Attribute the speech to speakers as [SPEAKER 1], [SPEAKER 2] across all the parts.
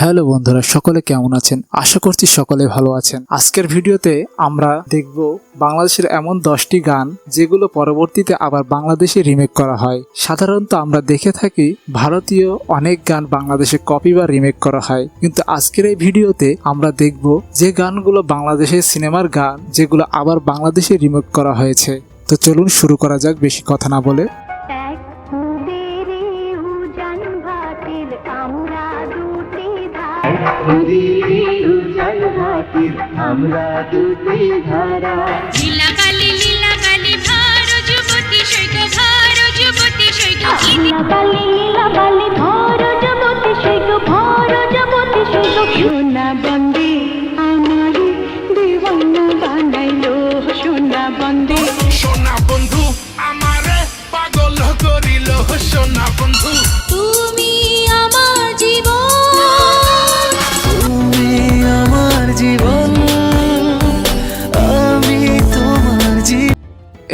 [SPEAKER 1] Hello বন্ধুরা, সকলে কেমন আছেন? আশা করছি সকলে ভালো আছেন। আজকের ভিডিওতে আমরা দেখব বাংলাদেশের এমন দশটি গান যেগুলো পরবর্তীতে আবার বাংলাদেশে রিমেক করা হয়। সাধারণত আমরা দেখে থাকি ভারতীয় অনেক গান বাংলাদেশে কপি বা রিমেক করা হয়। কিন্তু আজকের এই ভিডিওতে আমরা দেখব যে গানগুলো বাংলাদেশের সিনেমার গান যেগুলো আবার বাংলাদেশে রিমেক করা হয়েছে। তো চলুন শুরু করা যাক, বেশি কথা না বলে।
[SPEAKER 2] ধারা
[SPEAKER 3] উজান আমরা দুটি ধারা।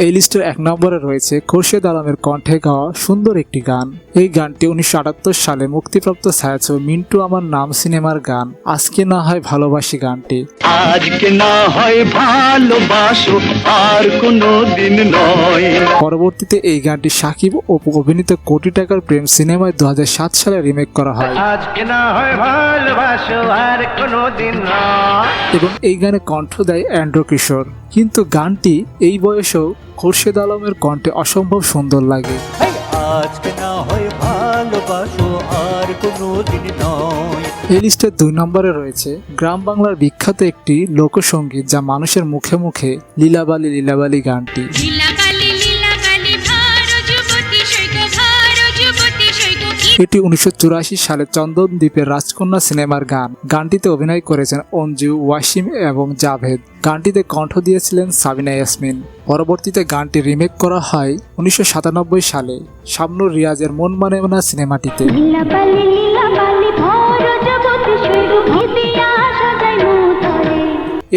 [SPEAKER 1] এই লিস্টের এক নম্বরে রয়েছে খোরশেদ আলমের কণ্ঠে গাওয়া সুন্দর একটি গান। এই গানটি উনিশশো আটাত্তর সালে মুক্তিপ্রাপ্ত ছায়াছবি মিন্টু আমার নাম সিনেমার গান আজকে না হয় ভালোবাসি গানটি।
[SPEAKER 3] আজকে না হয় ভালোবাসো আর কোনো দিন নয়।
[SPEAKER 1] পরবর্তীতে এই গানটি সাকিব ও অভিনীত কোটি টাকার প্রেম সিনেমায় দু হাজার সাত সালে রিমেক করা হয়।
[SPEAKER 3] আজকে না হয় ভালোবাসো আর কোনো দিন নয়।
[SPEAKER 1] এবং এই গানে কণ্ঠ দেয় অ্যান্ড্রো কিশোর। কিন্তু গানটি এই বয়সেও খোরশেদ আলমের কণ্ঠে অসম্ভব সুন্দর লাগে।
[SPEAKER 4] আজকে না হয় ভালোবাসো আর কোনো দিন নয়।
[SPEAKER 1] এই লিস্টের দুই নম্বরে রয়েছে গ্রাম বাংলার বিখ্যাত একটি লোকসঙ্গীত যা মানুষের মুখে মুখে লীলাবালি লীলাবালি গানটি। এটি উনিশশো চুরাশি সালে চন্দন দ্বীপের রাজকন্যা সিনেমার গান। গানটিতে অভিনয় করেছেন অঞ্জু ওয়াসিম এবং জাভেদ। গানটিতে কণ্ঠ দিয়েছিলেন সাবিনা ইয়াসমিন। পরবর্তীতে গানটি রিমেক করা হয় উনিশশো সাতানব্বই সালে শামনুর রিয়াজের মন মানে না সিনেমাটিতে।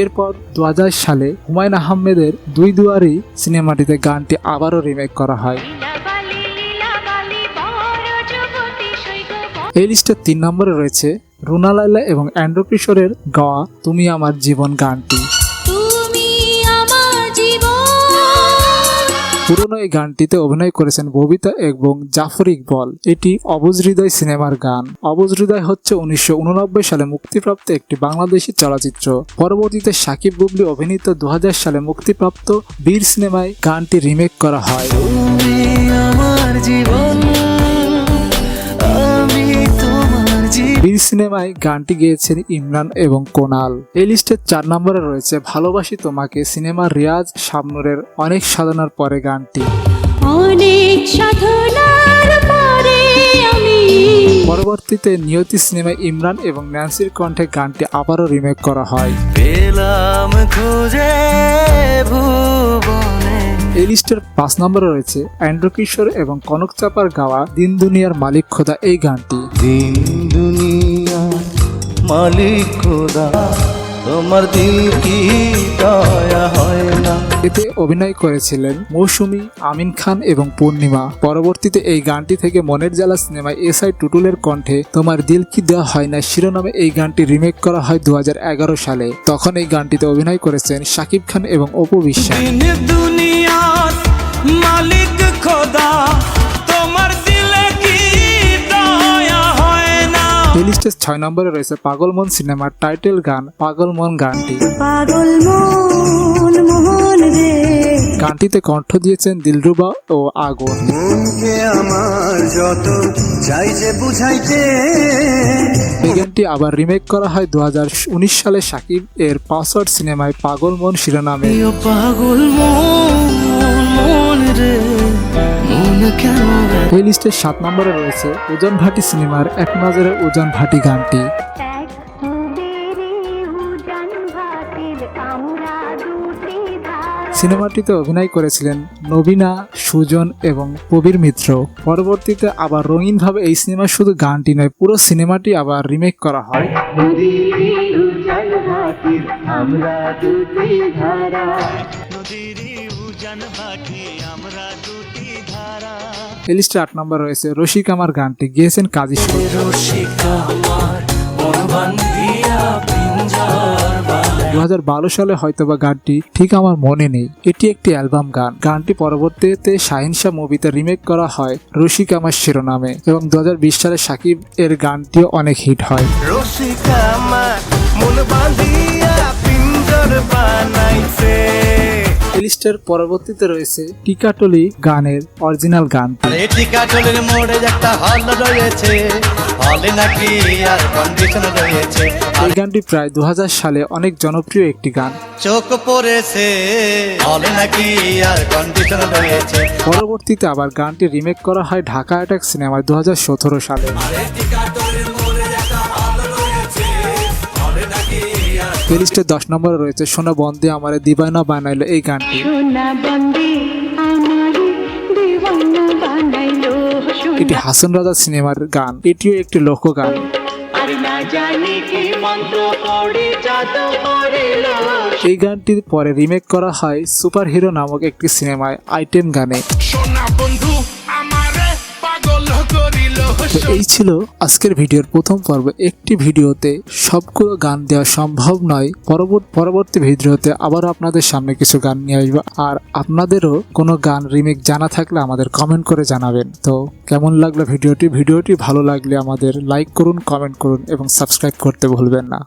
[SPEAKER 1] এরপর দু সালে হুমায়ুন আহমেদের দুই দুয়ারি সিনেমাটিতে গানটি আবারও রিমেক করা হয়। এই লিস্টের তিন নম্বরে রয়েছে রুনা লাইলা এবং অ্যান্ড্রো কিশোরের গাওয়া তুমি আমার জীবন গানটি। পুরনো এই গানটিতে অভিনয় করেছেন ববিতা এবং জাফর ইকবল। এটি অবুজ হৃদয় সিনেমার গান। অবুজ হৃদয় হচ্ছে উনিশশো উননব্বই সালে মুক্তিপ্রাপ্ত একটি বাংলাদেশি চলচ্চিত্র। পরবর্তীতে সাকিব বুবলি অভিনীত দু হাজার সালে মুক্তিপ্রাপ্ত বীর সিনেমায় গানটি রিমেক করা হয়।
[SPEAKER 3] আমার জীবন।
[SPEAKER 1] সিনেমায় গানটি গেয়েছেন ইমরান এবং কোনাল। এই লিস্টের চার নম্বরে রয়েছে ভালোবাসি তোমাকে সিনেমা রিয়াজ শাবনুরের অনেক সাধনার পরে গানটি।
[SPEAKER 5] অনেক সাধনার পরে আমি
[SPEAKER 1] পরবর্তীতে নিয়তি সিনেমায় ইমরান এবং ন্যান্সির কণ্ঠে গানটি আবারও রিমেক করা হয়।
[SPEAKER 3] পেলাম খুঁজে ভুবনে।
[SPEAKER 1] এই লিস্টের পাঁচ নম্বরে রয়েছে অ্যান্ড্রু কিশোর এবং কনক চাপার গাওয়া দিন দুনিয়ার মালিক খোদা এই গানটি।
[SPEAKER 4] দিন দুনিয়া মালিক খোদা তোমার দিল কি দয়া হয় না?
[SPEAKER 1] এতে অভিনয় করেছিলেন মৌসুমী আমিন খান এবং পূর্ণিমা। পরবর্তীতে এই গানটি থেকে মনের জ্বালা সিনেমায় এস আই টুটুলের কণ্ঠে তোমার দিল কি দেওয়া হয় না শিরোনামে এই গানটি রিমেক করা হয় দু হাজার এগারো সালে। তখন এই গানটিতে অভিনয় করেছেন শাকিব খান এবং অপু বিশ্বাস। লিস্টের ছয় নম্বরে রয়েছে পাগল মন সিনেমার টাইটেল গান পাগল মন গানটি।
[SPEAKER 2] পাগল মন মোহন রে।
[SPEAKER 1] গানটিতে কণ্ঠ দিয়েছেন দিলরুবা ও আগুন।
[SPEAKER 4] আমার যত চাই যে বুঝাইতে।
[SPEAKER 1] এই গানটি আবার রিমেক করা হয় দু হাজার উনিশ সালে সাকিব এর পাসওয়ার্ড সিনেমায় পাগল মন শিরোনামে।
[SPEAKER 3] পাগল মন মন রে।
[SPEAKER 1] এই লিস্টের সাত নম্বরে রয়েছে ওজন ভাটি সিনেমার এক নজরে ওজন ভাটি গানটি। সিনেমাটিতে অভিনয় করেছিলেন নবীনা সুজন এবং কবির মিত্র। পরবর্তীতে আবার রঙিনভাবে এই সিনেমা শুধু গানটি নয় পুরো সিনেমাটি আবার রিমেক করা হয়।
[SPEAKER 3] উজান ভাটির আমরা
[SPEAKER 1] এই লিস্টে আট নম্বর রয়েছে। রসিক আমার গানটি গিয়েছেন কাজী
[SPEAKER 3] দু হাজার
[SPEAKER 1] বারো সালে হয়তোবা গানটি ঠিক আমার মনে নেই। এটি একটি অ্যালবাম গান। গানটি পরবর্তীতে শাহিনশা মুভিতে রিমেক করা হয় রসিক আমার শিরোনামে এবং দু হাজার বিশ সালে সাকিব এর গানটিও অনেক হিট হয়।
[SPEAKER 6] রশিক আমার
[SPEAKER 1] লিস্টের পরবর্তীতে রয়েছে টিকাটলি গানের অরিজিনাল গান।
[SPEAKER 6] এটি কাটলের মোড়ে একটা হল রয়েছে হলে নাকি আর কন্ডিশন রয়েছে।
[SPEAKER 1] এই গানটি প্রায় দু হাজার সালে অনেক জনপ্রিয় একটি গান।
[SPEAKER 6] চোখ পড়েছে হলে নাকি আর কন্ডিশন রয়েছে।
[SPEAKER 1] পরবর্তীতে আবার গানটি রিমেক করা হয় ঢাকা অ্যাটাক সিনেমায় দু হাজার সতেরো সালে। প্লেলিস্টের দশ নম্বরে রয়েছে সোনা বন্দে আমারে দিবানা বানাইলো এই গানটি। এটি
[SPEAKER 2] সোনা
[SPEAKER 1] হাসন রাজা সিনেমার গান এটিও একটি লোকগান।
[SPEAKER 2] আর না জানি কি মন্ত্র পড়ে জাদু করিলো
[SPEAKER 1] এই গানটির পরে রিমেক করা হয় সুপার হিরো নামক একটি সিনেমায় আইটেম গানে।
[SPEAKER 7] সোনা বন্ধু
[SPEAKER 1] তো এই ছিল আজকের ভিডিওর প্রথম পর্ব। একটি ভিডিওতে সবগুলো গান দেওয়া সম্ভব নয়। পরবর্তী পরবর্তী ভিডিওতে আবারও আপনাদের সামনে কিছু গান নিয়ে আসব। আর আপনাদেরও কোনো গান রিমেক জানা থাকলে আমাদের কমেন্ট করে জানাবেন। তো কেমন লাগল ভিডিওটি? ভিডিওটি ভালো লাগলে আমাদের লাইক করুন, কমেন্ট করুন এবং সাবস্ক্রাইব করতে ভুলবেন না।